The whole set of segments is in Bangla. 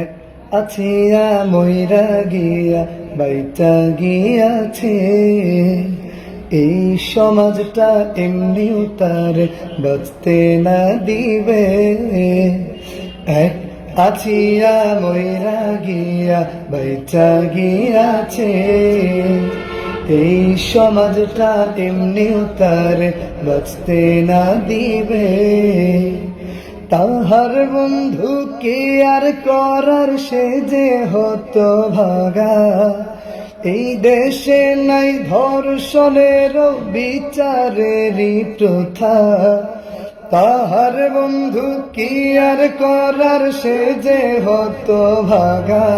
এক আছিয়া ময়রা গিয়া বাইটা গিয়াছে। এই সমাজটা এমনিও তার বাঁচতে না দিবে। এক আছিয়া ময়রা গিয়া বাইটা গিয়াছে। এই সমাজটা এমনিও তার বাঁচতে না দিবে। তাহার বন্ধু কে আর করার সে যে হতো ভাগা। এই দেশে নাই ধর্ষণের বিচারেরই প্রথা। তাহার বন্ধু কি আর করার সে যে হতো ভাগা।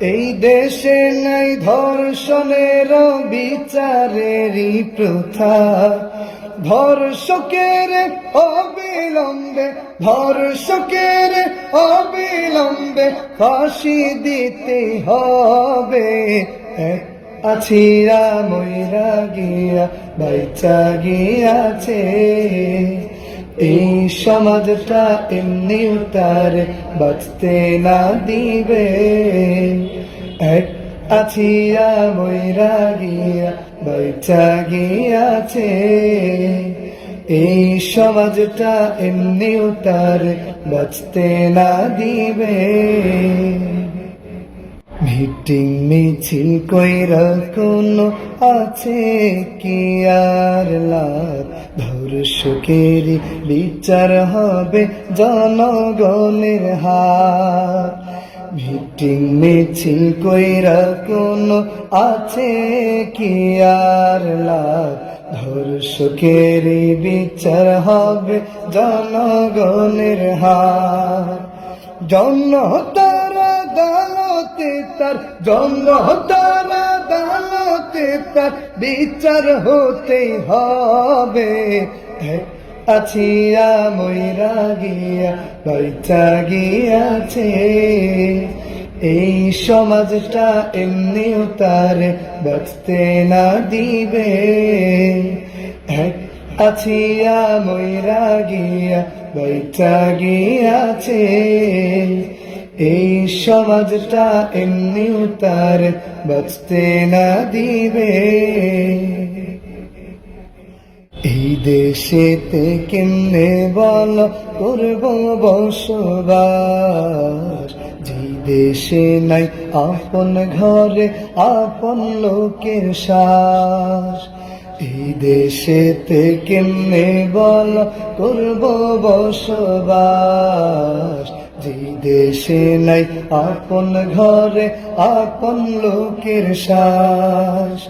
এই দেশে নাই ধর্ষণের বিচারেরই প্রথা। ধর্ষকের অবিলম্বে ধর্ষকের অবিলম্বে ফাঁসি দিতে হবে। আছিয়া ময়রা গিয়া, বাইচা গিয়াছে। এই সমাজটা এমনি তার বাঁচতে না দিবে। এক আছিয়া ময়রা গিয়া বাইচা গিয়াছে। এই সমাজটা এমনি তার বাঁচতে না দিবে। মিটিং মিছিল কইরা কোনো আছে কি আর লাভ? ধর্ষকেরই বিচার হবে জনগণের হাত। মিটিং মিছিল কইরা কোনো আছে কি আর লাভ? ধর্ষকেরই বিচার হবে জনগণের হাত জন্ম তারা দালতে তার জন্ম তারা দালতে তার বিচার হতে হবে। আছিয়া ময়রা গিয়া বাইচা গিয়াছে। এই সমাজটা এমনিও তার বাঁচতে না দিবে। এক আছিয়া ময়রা গিয়া বাইচা গিয়াছে। এই সমাজটা এমনিও তার বাঁচতে না দিবে। এই দেশেতে কেমনে বল করব বসবাস? যে দেশে নাই আপন ঘরে আপন লোকের শ্বাস এই দেশেতে কেমনে বল করব বসবাস? দেশে নাই আপন ঘরে, আপন লোকের শ্বাস।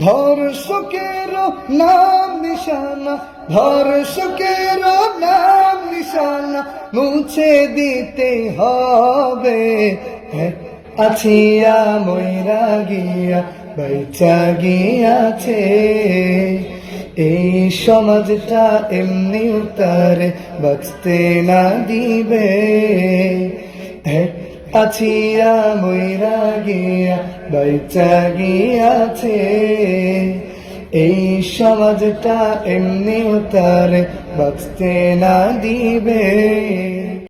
ধর্ষকের নাম নিশানা, ধর্ষকের নাম নিশানা মুছে দিতে হবে। এক আছিয়া ময়রা গিয়া, বাইচা গিয়াছে। এই সমাজটা এমনি তার বাঁচতে না দিবে। আছিয়া ময়রা গিয়া বাইচা গিয়াছে। এই সমাজটা এমনি তার বাঁচতে না দিবে।